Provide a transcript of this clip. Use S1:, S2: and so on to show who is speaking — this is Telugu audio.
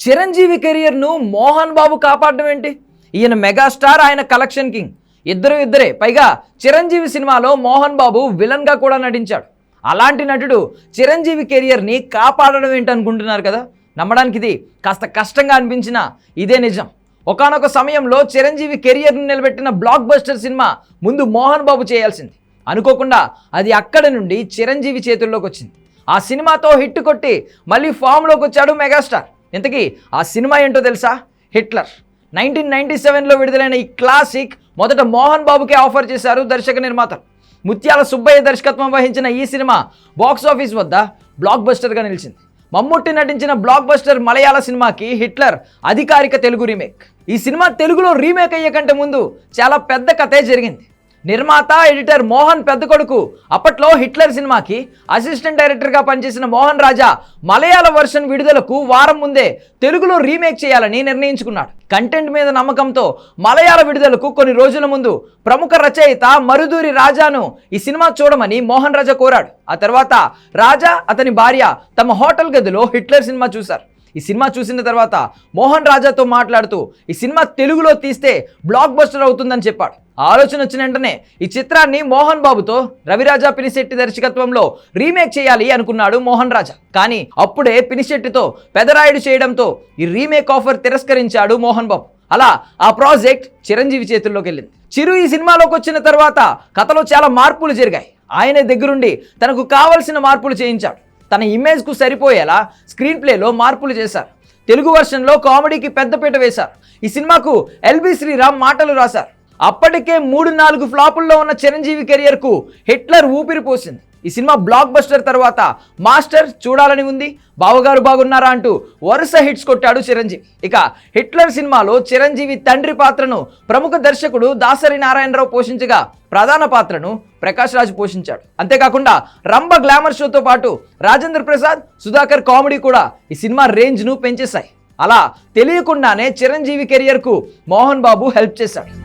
S1: చిరంజీవి కెరియర్ను మోహన్ బాబు కాపాడడం ఏంటి? ఈయన మెగాస్టార్ ఆయన కలెక్షన్ కింగ్. ఇద్దరు ఇద్దరే. పైగా చిరంజీవి సినిమాలో మోహన్ బాబు విలన్గా కూడా నటించాడు. అలాంటి నటుడు చిరంజీవి కెరియర్ని కాపాడడం ఏంటి అనుకుంటున్నారు కదా? నమ్మడానికి ఇది కాస్త కష్టంగా అనిపించినా ఇదే నిజం. ఒకానొక సమయంలో చిరంజీవి కెరియర్ను నిలబెట్టిన బ్లాక్ బస్టర్ సినిమా ముందు మోహన్ బాబు చేయాల్సింది. అనుకోకుండా అది అక్కడ నుండి చిరంజీవి చేతుల్లోకి వచ్చింది. ఆ సినిమాతో హిట్ కొట్టి మళ్ళీ ఫామ్లోకి వచ్చాడు మెగాస్టార్. ఇంతకీ ఆ సినిమా ఏంటో తెలుసా? హిట్లర్. నైన్టీన్ నైన్టీ సెవెన్లో విడుదలైన ఈ క్లాసిక్ మొదట మోహన్ బాబుకే ఆఫర్ చేశారు దర్శక నిర్మాతలు. ముత్యాల సుబ్బయ్య దర్శకత్వం వహించిన ఈ సినిమా బాక్స్ ఆఫీస్ వద్ద బ్లాక్ బస్టర్గా నిలిచింది. మమ్ముట్టి నటించిన బ్లాక్ బస్టర్ మలయాళ సినిమాకి హిట్లర్ అధికారిక తెలుగు రీమేక్. ఈ సినిమా తెలుగులో రీమేక్ అయ్యే కంటే ముందు చాలా పెద్ద కథే జరిగింది. నిర్మాత ఎడిటర్ మోహన్ పెద్ద కొడుకు అప్పట్లో హిట్లర్ సినిమాకి అసిస్టెంట్ డైరెక్టర్గా పనిచేసిన మోహన్ రాజా మలయాళ వర్షన్ విడుదలకు వారం ముందే తెలుగులో రీమేక్ చేయాలని నిర్ణయించుకున్నాడు. కంటెంట్ మీద నమ్మకంతో మలయాళ విడుదలకు కొన్ని రోజుల ముందు ప్రముఖ రచయిత మరుదూరి రాజాను ఈ సినిమా చూడమని మోహన్ రాజా కోరాడు. ఆ తర్వాత రాజా అతని భార్య తమ హోటల్ గదిలో హిట్లర్ సినిమా చూశారు. ఈ సినిమా చూసిన తర్వాత మోహన్ రాజాతో మాట్లాడుతూ ఈ సినిమా తెలుగులో తీస్తే బ్లాక్ బస్టర్ అవుతుందని చెప్పాడు. ఆలోచన వచ్చిన వెంటనే ఈ చిత్రాన్ని మోహన్ బాబుతో రవిరాజా పినిశెట్టి దర్శకత్వంలో రీమేక్ చేయాలి అనుకున్నాడు మోహన్ రాజా. కానీ అప్పుడే పినిశెట్టితో పెదరాయుడు చేయడంతో ఈ రీమేక్ ఆఫర్ తిరస్కరించాడు మోహన్ బాబు. అలా ఆ ప్రాజెక్ట్ చిరంజీవి చేతుల్లోకి వెళ్ళింది. చిరు ఈ సినిమాలోకి వచ్చిన తర్వాత కథలో చాలా మార్పులు జరిగాయి. ఆయనే దగ్గరుండి తనకు కావలసిన మార్పులు చేయించాడు. తన ఇమేజ్కు సరిపోయేలా స్క్రీన్ ప్లేలో మార్పులు చేశారు. తెలుగు వర్షన్లో కామెడీకి పెద్దపీట వేశారు. ఈ సినిమాకు ఎల్బి శ్రీరామ్ మాటలు రాశారు. అప్పటికే మూడు నాలుగు ఫ్లాపుల్లో ఉన్న చిరంజీవి కెరియర్కు హిట్లర్ ఊపిరి పోసింది. ఈ సినిమా బ్లాక్ బస్టర్ తర్వాత మాస్టర్ చూడాలని ఉంది బావగారు బాగున్నారా అంటూ వరుస హిట్స్ కొట్టాడు చిరంజీవి. ఇక హిట్లర్ సినిమాలో చిరంజీవి తండ్రి పాత్రను ప్రముఖ దర్శకుడు దాసరి నారాయణరావు పోషించగా ప్రధాన పాత్రను ప్రకాష్ రాజ్ పోషించాడు. అంతేకాకుండా రంభ గ్లామర్ షోతో పాటు రాజేంద్ర ప్రసాద్ సుధాకర్ కామెడీ కూడా ఈ సినిమా రేంజ్ను పెంచేశాయి. అలా తెలియకుండానే చిరంజీవి కెరియర్కు మోహన్ బాబు హెల్ప్ చేశాడు.